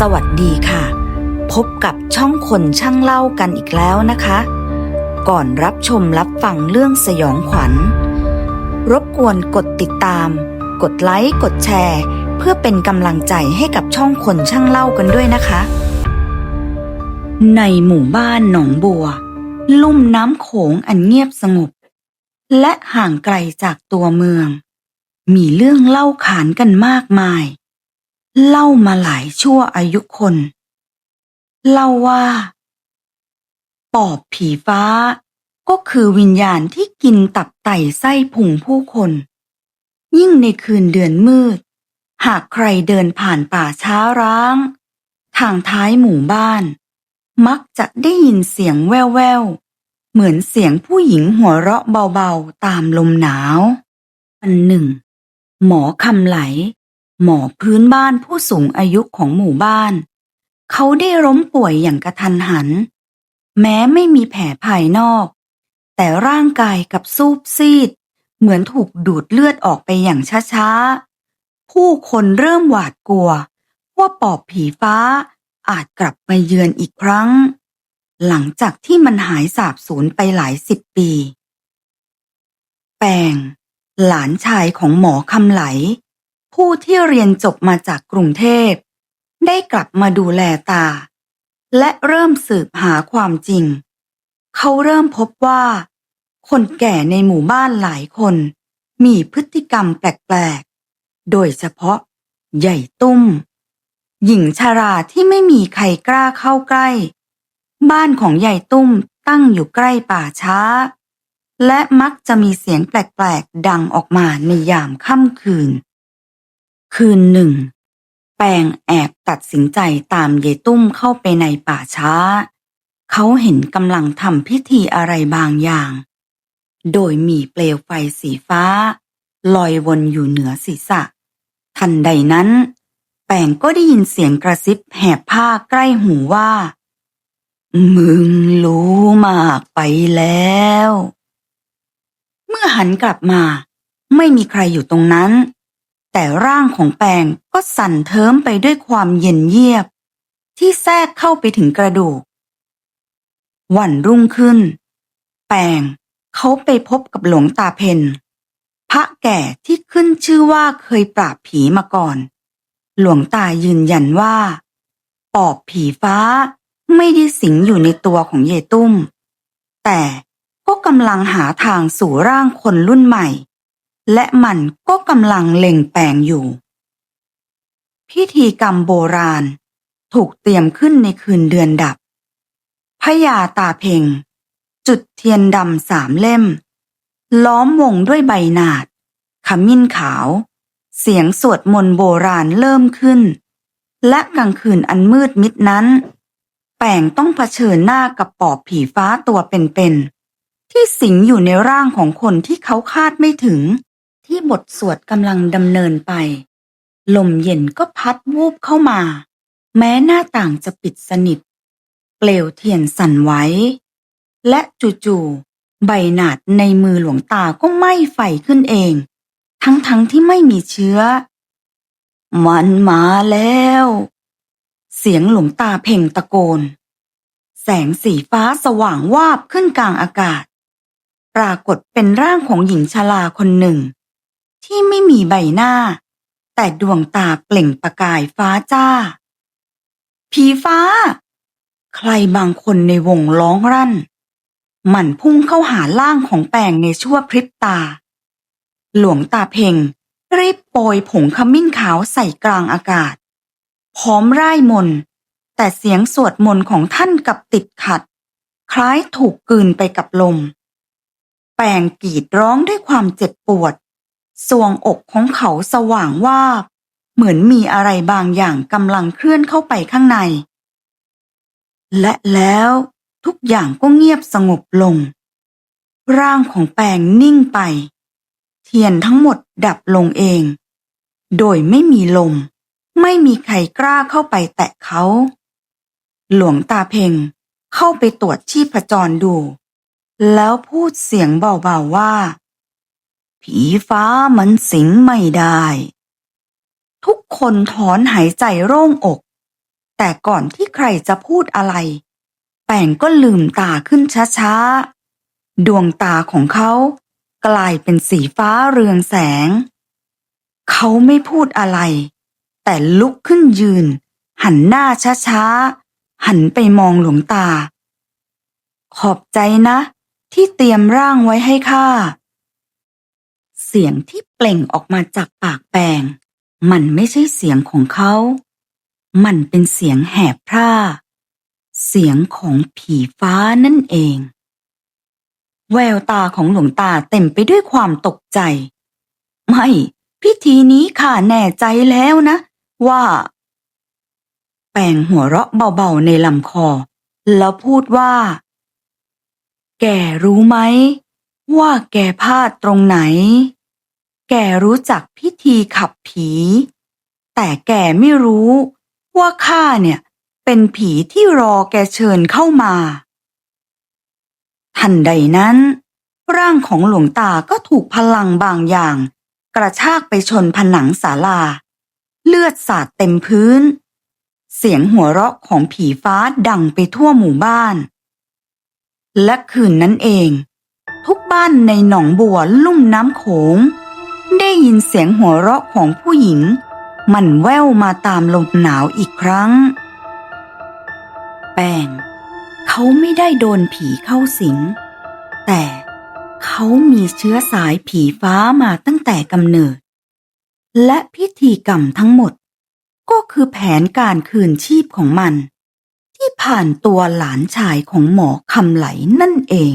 สวัสดีค่ะ พบกับช่องคนช่างเล่ากันอีกแล้วนะคะ ก่อนรับชมรับฟังเรื่องสยองขวัญ รบกวนกดติดตาม กดไลค์กดแชร์ เพื่อเป็นกำลังใจให้กับช่องคนช่างเล่ากันด้วยนะคะ ในหมู่บ้านหนองบัว ลุ่มน้ำโขงอันเงียบสงบ และห่างไกลจากตัวเมือง มีเรื่องเล่าขานกันมากมาย เล่ามาหลายชั่วอายุคน เล่าว่า ปอบผีฟ้า ก็คือวิญญาณที่กินตับไตไส้พุงผู้คน ยิ่งในคืนเดือนมืด หากใครเดินผ่านป่าช้าร้าง ทางท้ายหมู่บ้าน มักจะได้ยินเสียงแว่วๆ เหมือนเสียงผู้หญิงหัวเราะเบาๆตามลมหนาว อันหนึ่ง หมอคำไหล หมอพื้นบ้านผู้สูงอายุของหมู่บ้าน เขาได้ล้มป่วยอย่างกระทันหัน แม้ไม่มีแผลภายนอก แต่ร่างกายกับซูบซีด เหมือนถูกดูดเลือดออกไปอย่างช้าๆ ผู้คนเริ่มหวาดกลัว ว่าปอบผีฟ้าอาจกลับมาเยือนอีกครั้ง หลังจากที่มันหายสาบสูญไปหลายสิบปี แปงหลานชายของหมอคำไหล ผู้ที่เรียนจบมาจากกรุงเทพ ได้กลับมาดูแลตา และเริ่มสืบหาความจริง เขาเริ่มพบว่า คนแก่ในหมู่บ้านหลายคน มีพฤติกรรมแปลกๆ โดยเฉพาะ ใหญ่ตุ้ม หญิงชาราที่ไม่มีใครกล้าเข้าใกล้ บ้านของใหญ่ตุ้มตั้งอยู่ใกล้ป่าช้า และมักจะมีเสียงแปลกๆ ดังออกมาในยามค่ำคืน คืนหนึ่ง แปงแอบตัดสินใจตามเยายตุ้มเข้าไปในป่าช้า เขาเห็นกำลังทำพิธีอะไรบางอย่าง โดยมีเปลวไฟสีฟ้า ลอยวนอยู่เหนือศีรษะ ทันใดนั้น แปงก็ได้ยินเสียงกระซิบแหบผ้าใกล้หูว่า มึงรู้มากไปแล้ว เมื่อหันกลับมา ไม่มีใครอยู่ตรงนั้น แต่ร่างของแปงก็สั่นเทิมไปด้วยความเย็นเยียบ ที่แทรกเข้าไปถึงกระดูก วันรุ่งขึ้น แปงเขาไปพบกับหลวงตาเพนพระแก่ที่ขึ้นชื่อว่าเคยปราบผีมาก่อน หลวงตายืนยันว่าปอบผีฟ้าไม่ได้สิงอยู่ในตัวของเยตุ้ม แต่ก็กำลังหาทางสู่ร่างคนรุ่นใหม่ และมันก็กำลังเล็งแปลงอยู่ พิธีกรรมโบราณถูกเตรียมขึ้นในคืนเดือนดับพญาตาเพ่งจุดเทียนดำสามเล่ม ล้อมวงด้วยใบหนาด ขมิ้นขาว เสียงสวดมนต์โบราณเริ่มขึ้น และกลางคืนอันมืดมิดนั้น แป่งต้องเผชิญหน้ากับปอบผีฟ้าตัวเป็นๆที่สิงอยู่ในร่างของคนที่เขาคาดไม่ถึง ที่บทสวดกำลังดำเนินไป ลมเย็นก็พัดวูบเข้ามา แม้หน้าต่างจะปิดสนิท เปลวเทียนสั่นไหวและจู่ๆใบหนาดในมือหลวงตาก็ไหม้ไฟขึ้นเอง ทั้งๆทที่ไม่มีเชื้อ มันมาแล้ว เสียงหลวงตาเพ่งตะโกน แสงสีฟ้าสว่างวาบขึ้นกลางอากาศ ปรากฏเป็นร่างของหญิงชราคนหนึ่ง ที่ไม่มีใบหน้า แต่ดวงตาเปล่งประกายฟ้าจ้า ผีฟ้า ใครบางคนในวงร้องรั่น มันพุ่งเข้าหาล่างของแปงในชั่วพริบตา หลวงตาเพ่งรีบโปรยผงขมิ้นขาวใส่กลางอากาศ พร้อมร่ายมน แต่เสียงสวดมนต์ของท่านกลับติดขัด คล้ายถูกกลืนไปกับลม แปงกรีดร้องด้วยความเจ็บปวด สวงอกของเขาสว่างวาบ เหมือนมีอะไรบางอย่างกำลังเคลื่อนเข้าไปข้างใน และแล้วทุกอย่างก็เงียบสงบลง ร่างของแปงนิ่งไป เทียนทั้งหมดดับลงเอง โดยไม่มีลม ไม่มีใครกล้าเข้าไปแตะเขา หลวงตาเพ่งเข้าไปตรวจชีพจรดู แล้วพูดเสียงเบาๆว่า ผีฟ้ามันสิงไม่ได้ ทุกคนถอนหายใจโล่งอก แต่ก่อนที่ใครจะพูดอะไร แป้งก็ลืมตาขึ้นช้าๆ ดวงตาของเขากลายเป็นสีฟ้าเรืองแสง เขาไม่พูดอะไร แต่ลุกขึ้นยืน หันหน้าช้าๆ หันไปมองหลวงตา ขอบใจนะ ที่เตรียมร่างไว้ให้ข้า สียงที่เปล่งออกมาจากปากแปงมันไม่ใช่เสียงของเขา มันเป็นเสียงแหบพร่า เสียงของผีฟ้านั่นเอง แววตาของหลวงตาเต็มไปด้วยความตกใจ ไม่ พิธีนี้ข้าแน่ใจแล้วนะ ว่า แปงหัวเราะเบาๆในลำคอ แล้วพูดว่า แกรู้ไหมว่าแกพลาดตรงไหน แกรู้จักพิธีขับผี แต่แกไม่รู้ว่าข้าเนี่ยเป็นผีที่รอแกเชิญเข้ามา ทันใดนั้น ร่างของหลวงตาก็ถูกพลังบางอย่าง กระชากไปชนผนังศาลา เลือดสาดเต็มพื้น เสียงหัวเราะของผีฟ้าดังไปทั่วหมู่บ้าน และคืนนั้นเอง ทุกบ้านในหนองบัวลุ่มน้ำโขง ได้ยินเสียงหัวเราะของผู้หญิง มันแว่วมาตามลมหนาวอีกครั้ง แป้งเขาไม่ได้โดนผีเข้าสิง แต่เขามีเชื้อสายผีฟ้ามาตั้งแต่กำเนิด และพิธีกรรมทั้งหมด ก็คือแผนการคืนชีพของมัน ที่ผ่านตัวหลานชายของหมอคำไหลนั่นเอง